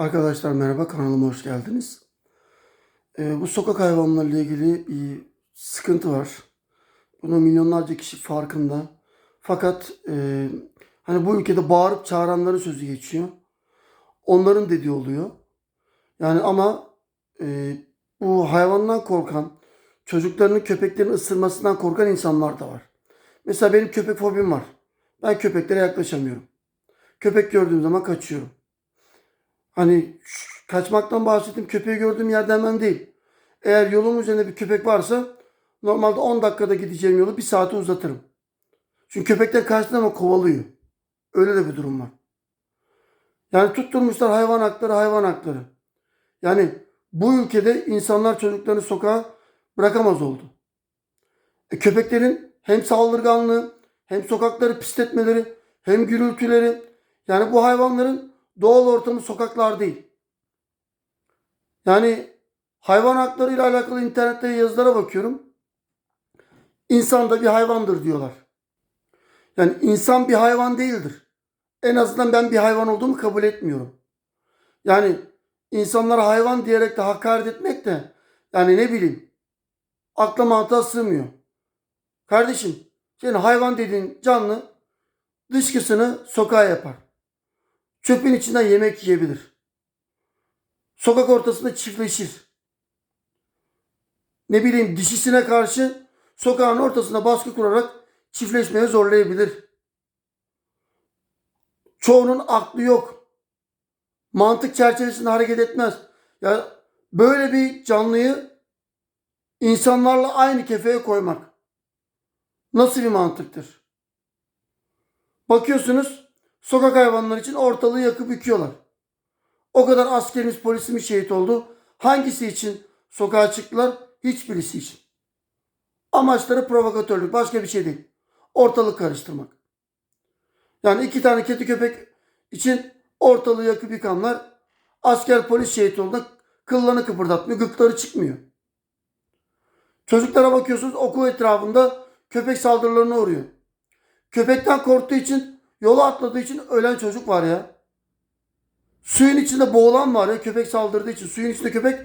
Arkadaşlar merhaba kanalıma hoş geldiniz. Ee, bu sokak hayvanlarıyla ilgili bir sıkıntı var. Bunu milyonlarca kişi farkında. Fakat e, hani bu ülkede bağırıp çağıranların sözü geçiyor. Onların dediği oluyor. Yani ama e, bu hayvandan korkan, çocuklarını köpeklerin ısırmasından korkan insanlar da var. Mesela benim köpek fobim var. Ben köpeklere yaklaşamıyorum. Köpek gördüğüm zaman kaçıyorum. Hani kaçmaktan bahsettim. Köpeği gördüğüm yerden hemen değil. Eğer yolun üzerinde bir köpek varsa normalde 10 dakikada gideceğim yolu bir saate uzatırım. Çünkü köpekler karşıda ama kovalıyor. Öyle de bir durum var. Yani tutturmuşlar hayvan hakları hayvan hakları. Yani bu ülkede insanlar çocuklarını sokağa bırakamaz oldu. E, köpeklerin hem saldırganlığı hem sokakları pisletmeleri hem gürültüleri yani bu hayvanların doğal ortamı sokaklar değil. Yani hayvan hakları ile alakalı internette yazılara bakıyorum. İnsan da bir hayvandır diyorlar. Yani insan bir hayvan değildir. En azından ben bir hayvan olduğumu kabul etmiyorum. Yani insanlara hayvan diyerek de hakaret etmek de yani ne bileyim akla mantığa sığmıyor. Kardeşim senin hayvan dediğin canlı dışkısını sokağa yapar. Çöpün içinden yemek yiyebilir. Sokak ortasında çiftleşir. Ne bileyim dişisine karşı sokağın ortasında baskı kurarak çiftleşmeye zorlayabilir. Çoğunun aklı yok. Mantık çerçevesinde hareket etmez. Ya böyle bir canlıyı insanlarla aynı kefeye koymak nasıl bir mantıktır? Bakıyorsunuz sokak hayvanları için ortalığı yakıp yıkıyorlar. O kadar askerimiz polisimiz şehit oldu. Hangisi için sokağa çıktılar? Hiçbirisi için. Amaçları provokatörlük. Başka bir şey değil. Ortalık karıştırmak. Yani iki tane kedi köpek için ortalığı yakıp yıkanlar asker polis şehit oldu. Kıllarını kıpırdatmıyor. Gıkları çıkmıyor. Çocuklara bakıyorsunuz okul etrafında köpek saldırılarına uğruyor. Köpekten korktuğu için yola atladığı için ölen çocuk var ya. Suyun içinde boğulan var ya köpek saldırdığı için. Suyun içinde köpek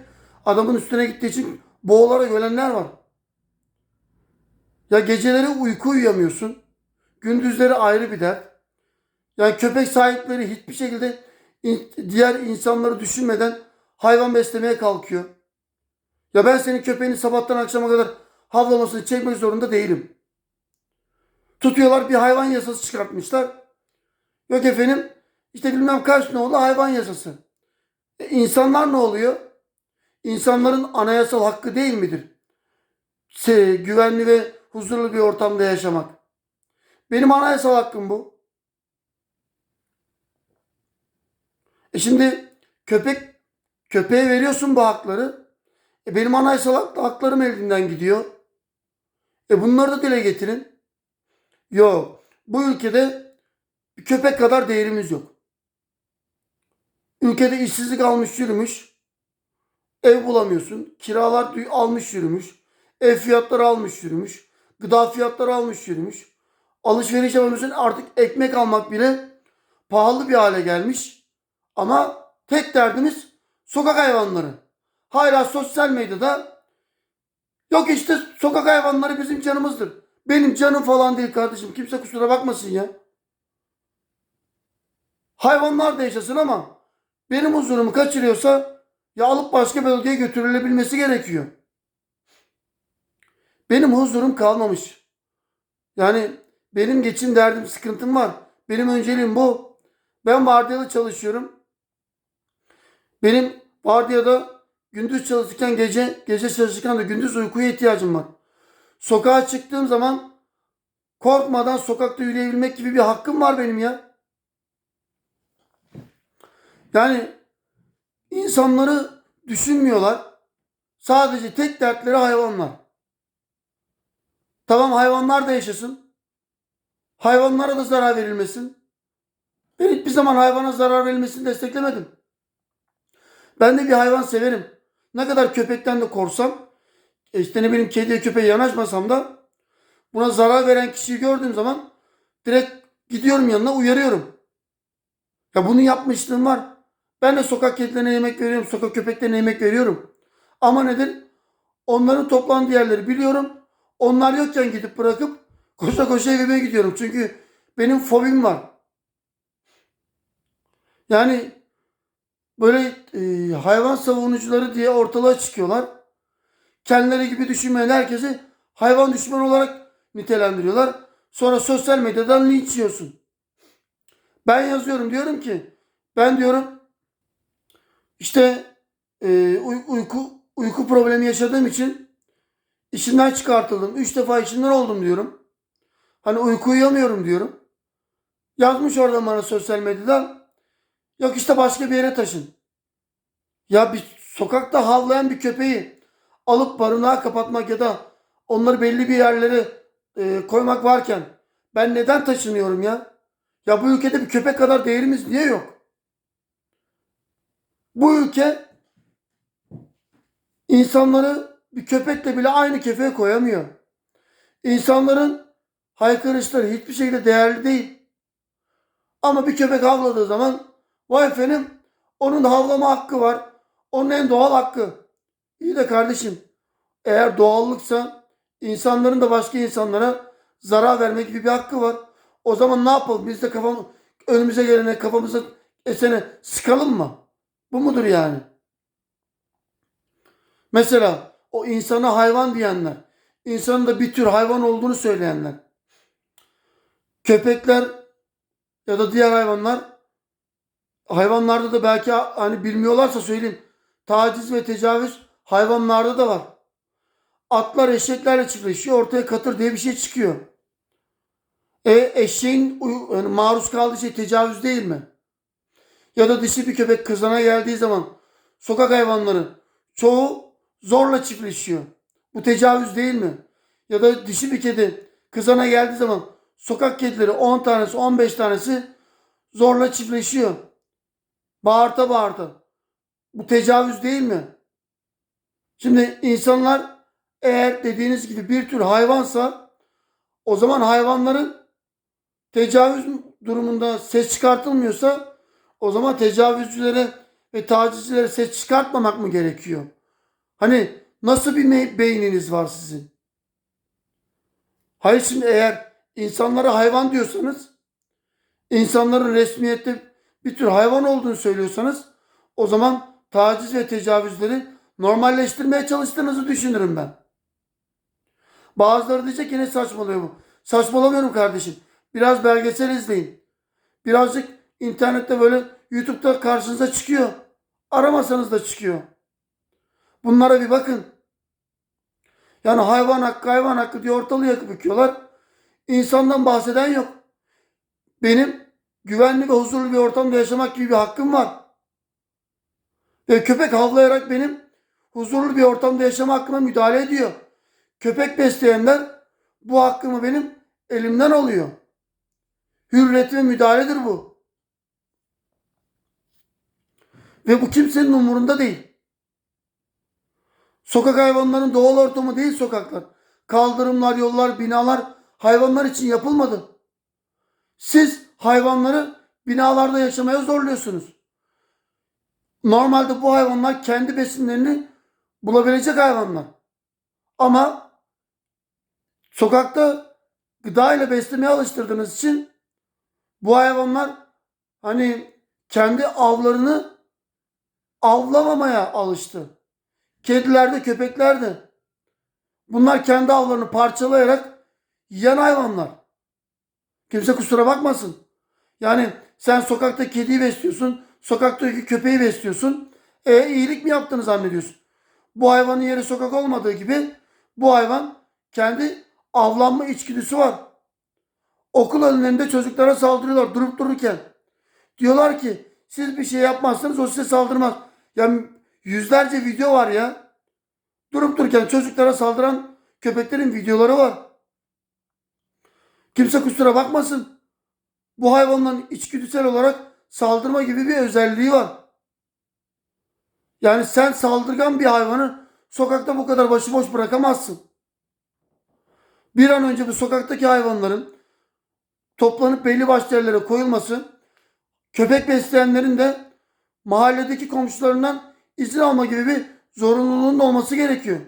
adamın üstüne gittiği için boğularak ölenler var. Ya geceleri uyku uyuyamıyorsun. Gündüzleri ayrı bir dert. Yani köpek sahipleri hiçbir şekilde diğer insanları düşünmeden hayvan beslemeye kalkıyor. Ya ben senin köpeğini sabahtan akşama kadar havlamasını çekmek zorunda değilim. Tutuyorlar bir hayvan yasası çıkartmışlar. Yok efendim işte bilmem kaç ne oldu hayvan yasası. E, insanlar ne oluyor? İnsanların anayasal hakkı değil midir? Se- güvenli ve huzurlu bir ortamda yaşamak. Benim anayasal hakkım bu. E şimdi köpek köpeğe veriyorsun bu hakları. E benim anayasal hak- haklarım elinden gidiyor. E bunları da dile getirin. Yok. Bu ülkede köpek kadar değerimiz yok. Ülkede işsizlik almış yürümüş. Ev bulamıyorsun. Kiralar almış yürümüş. Ev fiyatları almış yürümüş. Gıda fiyatları almış yürümüş. Alışveriş yapamıyorsun. Artık ekmek almak bile pahalı bir hale gelmiş. Ama tek derdimiz sokak hayvanları. Hala sosyal medyada yok işte sokak hayvanları bizim canımızdır. Benim canım falan değil kardeşim. Kimse kusura bakmasın ya. Hayvanlar da yaşasın ama benim huzurumu kaçırıyorsa ya alıp başka bölgeye götürülebilmesi gerekiyor. Benim huzurum kalmamış. Yani benim geçim derdim, sıkıntım var. Benim önceliğim bu. Ben vardiyalı çalışıyorum. Benim vardiyada gündüz çalışırken gece, gece çalışırken de gündüz uykuya ihtiyacım var. Sokağa çıktığım zaman korkmadan sokakta yürüyebilmek gibi bir hakkım var benim ya. Yani insanları düşünmüyorlar. Sadece tek dertleri hayvanlar. Tamam hayvanlar da yaşasın. Hayvanlara da zarar verilmesin. Ben hiçbir zaman hayvana zarar verilmesini desteklemedim. Ben de bir hayvan severim. Ne kadar köpekten de korsam, e işte ne bileyim kediye köpeğe yanaşmasam da buna zarar veren kişiyi gördüğüm zaman direkt gidiyorum yanına uyarıyorum. Ya bunu yapmışlığım var. Ben de sokak kedilerine yemek veriyorum, sokak köpeklerine yemek veriyorum. Ama nedir? Onların toplandığı yerleri biliyorum. Onlar yokken gidip bırakıp koşa koşa evime gidiyorum. Çünkü benim fobim var. Yani böyle e, hayvan savunucuları diye ortalığa çıkıyorlar. Kendileri gibi düşünmeyen herkesi hayvan düşmanı olarak nitelendiriyorlar. Sonra sosyal medyadan linç yiyorsun. Ben yazıyorum diyorum ki ben diyorum işte e, uy- uyku uyku problemi yaşadığım için işimden çıkartıldım. Üç defa işimden oldum diyorum. Hani uyku uyuyamıyorum diyorum. Yazmış orada bana sosyal medyadan. Yok işte başka bir yere taşın. Ya bir sokakta havlayan bir köpeği alıp barınağa kapatmak ya da onları belli bir yerlere e, koymak varken ben neden taşınıyorum ya? Ya bu ülkede bir köpek kadar değerimiz niye yok? Bu ülke insanları bir köpekle bile aynı kefeye koyamıyor. İnsanların haykırışları hiçbir şekilde değerli değil. Ama bir köpek havladığı zaman vay efendim onun da havlama hakkı var. Onun en doğal hakkı. İyi de kardeşim eğer doğallıksa insanların da başka insanlara zarar verme gibi bir hakkı var. O zaman ne yapalım? Biz de kafam, önümüze gelene kafamıza esene sıkalım mı? Bu mudur yani? Mesela o insana hayvan diyenler, insanın da bir tür hayvan olduğunu söyleyenler, köpekler ya da diğer hayvanlar, hayvanlarda da belki hani bilmiyorlarsa söyleyeyim, taciz ve tecavüz hayvanlarda da var. Atlar eşeklerle çiftleşiyor, ortaya katır diye bir şey çıkıyor. E eşeğin maruz kaldığı şey tecavüz değil mi? Ya da dişi bir köpek kızana geldiği zaman sokak hayvanları çoğu zorla çiftleşiyor. Bu tecavüz değil mi? Ya da dişi bir kedi kızana geldiği zaman sokak kedileri 10 tanesi 15 tanesi zorla çiftleşiyor. Bağırta bağırta. Bu tecavüz değil mi? Şimdi insanlar eğer dediğiniz gibi bir tür hayvansa o zaman hayvanların tecavüz durumunda ses çıkartılmıyorsa o zaman tecavüzcülere ve tacizcilere ses çıkartmamak mı gerekiyor? Hani nasıl bir beyniniz var sizin? Hayır şimdi eğer insanlara hayvan diyorsanız insanların resmiyette bir tür hayvan olduğunu söylüyorsanız o zaman taciz ve tecavüzleri normalleştirmeye çalıştığınızı düşünürüm ben. Bazıları diyecek ki ne saçmalıyor bu. Saçmalamıyorum kardeşim. Biraz belgesel izleyin. Birazcık internette böyle YouTube'da karşınıza çıkıyor. Aramasanız da çıkıyor. Bunlara bir bakın. Yani hayvan hakkı hayvan hakkı diye ortalığı yakıp yıkıyorlar. İnsandan bahseden yok. Benim güvenli ve huzurlu bir ortamda yaşamak gibi bir hakkım var. Ve köpek havlayarak benim huzurlu bir ortamda yaşama hakkıma müdahale ediyor. Köpek besleyenler bu hakkımı benim elimden alıyor. Hürriyetime müdahaledir bu. Ve bu kimsenin umurunda değil. Sokak hayvanların doğal ortamı değil sokaklar. Kaldırımlar, yollar, binalar hayvanlar için yapılmadı. Siz hayvanları binalarda yaşamaya zorluyorsunuz. Normalde bu hayvanlar kendi besinlerini bulabilecek hayvanlar. Ama sokakta gıda ile beslemeye alıştırdığınız için bu hayvanlar hani kendi avlarını avlamamaya alıştı. Kediler de köpekler de. Bunlar kendi avlarını parçalayarak yiyen hayvanlar. Kimse kusura bakmasın. Yani sen sokakta kediyi besliyorsun, sokaktaki köpeği besliyorsun. E iyilik mi yaptığını zannediyorsun? Bu hayvanın yeri sokak olmadığı gibi bu hayvan kendi avlanma içgüdüsü var. Okul önlerinde çocuklara saldırıyorlar durup dururken. Diyorlar ki siz bir şey yapmazsanız o size saldırmaz. Ya yüzlerce video var ya. Durup dururken çocuklara saldıran köpeklerin videoları var. Kimse kusura bakmasın. Bu hayvanların içgüdüsel olarak saldırma gibi bir özelliği var. Yani sen saldırgan bir hayvanı sokakta bu kadar başıboş bırakamazsın. Bir an önce bu sokaktaki hayvanların toplanıp belli başlı yerlere koyulması, köpek besleyenlerin de mahalledeki komşularından izin alma gibi bir zorunluluğun olması gerekiyor.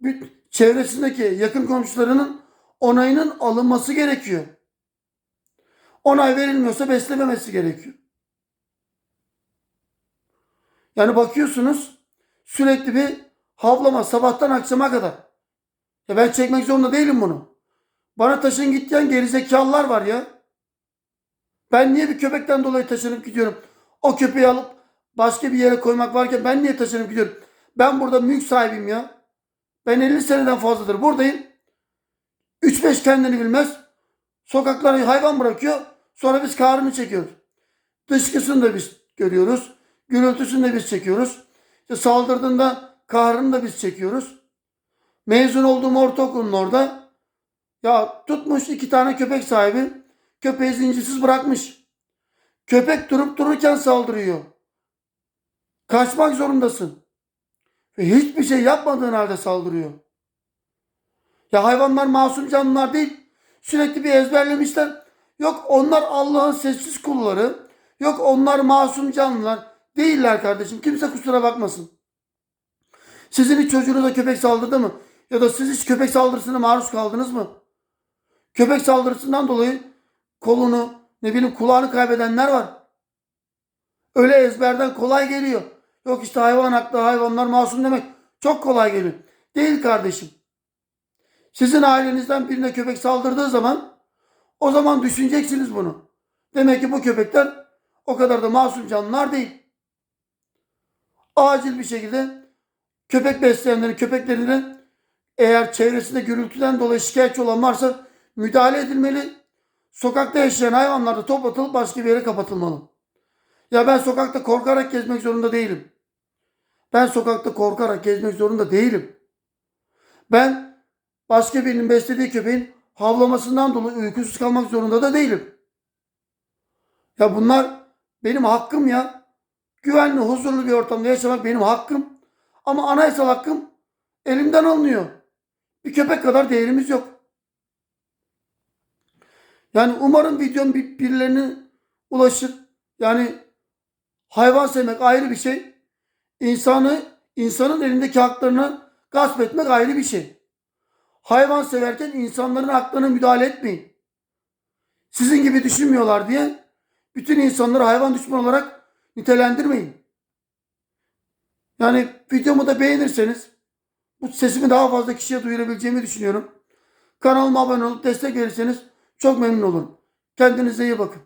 Bir çevresindeki yakın komşularının onayının alınması gerekiyor. Onay verilmiyorsa beslememesi gerekiyor. Yani bakıyorsunuz sürekli bir havlama sabahtan akşama kadar. Ya ben çekmek zorunda değilim bunu. Bana taşın git diyen gerizekalılar var ya. Ben niye bir köpekten dolayı taşınıp gidiyorum? O köpeği alıp başka bir yere koymak varken ben niye taşınıp gidiyorum? Ben burada mülk sahibiyim ya. Ben 50 seneden fazladır buradayım. 3-5 kendini bilmez. Sokaklara hayvan bırakıyor. Sonra biz kahrını çekiyoruz. Dışkısını da biz görüyoruz. Gürültüsünü de biz çekiyoruz. İşte saldırdığında kahrını da biz çekiyoruz. Mezun olduğum ortaokulun orada ya tutmuş iki tane köpek sahibi köpeği zincirsiz bırakmış. Köpek durup dururken saldırıyor. Kaçmak zorundasın. Ve hiçbir şey yapmadığın halde saldırıyor. Ya hayvanlar masum canlılar değil. Sürekli bir ezberlemişler. Yok onlar Allah'ın sessiz kulları. Yok onlar masum canlılar. Değiller kardeşim. Kimse kusura bakmasın. Sizin hiç çocuğunuza köpek saldırdı mı? Ya da siz hiç köpek saldırısına maruz kaldınız mı? Köpek saldırısından dolayı kolunu, ne bileyim kulağını kaybedenler var. Öyle ezberden kolay geliyor. Yok işte hayvan haklı, hayvanlar masum demek çok kolay geliyor. Değil kardeşim. Sizin ailenizden birine köpek saldırdığı zaman o zaman düşüneceksiniz bunu. Demek ki bu köpekler o kadar da masum canlılar değil. Acil bir şekilde köpek besleyenlerin köpeklerine eğer çevresinde gürültüden dolayı şikayetçi olan varsa müdahale edilmeli. Sokakta yaşayan hayvanlar da toplatılıp başka bir yere kapatılmalı. Ya ben sokakta korkarak gezmek zorunda değilim. Ben sokakta korkarak gezmek zorunda değilim. Ben başka birinin beslediği köpeğin havlamasından dolayı uykusuz kalmak zorunda da değilim. Ya bunlar benim hakkım ya. Güvenli, huzurlu bir ortamda yaşamak benim hakkım. Ama anayasal hakkım elimden alınıyor. Bir köpek kadar değerimiz yok. Yani umarım videom bir, birilerine ulaşır. Yani hayvan sevmek ayrı bir şey. İnsanı, insanın elindeki haklarını gasp etmek ayrı bir şey. Hayvan severken insanların haklarına müdahale etmeyin. Sizin gibi düşünmüyorlar diye bütün insanları hayvan düşmanı olarak nitelendirmeyin. Yani videomu da beğenirseniz bu sesimi daha fazla kişiye duyurabileceğimi düşünüyorum. Kanalıma abone olup destek verirseniz çok memnun olurum. Kendinize iyi bakın.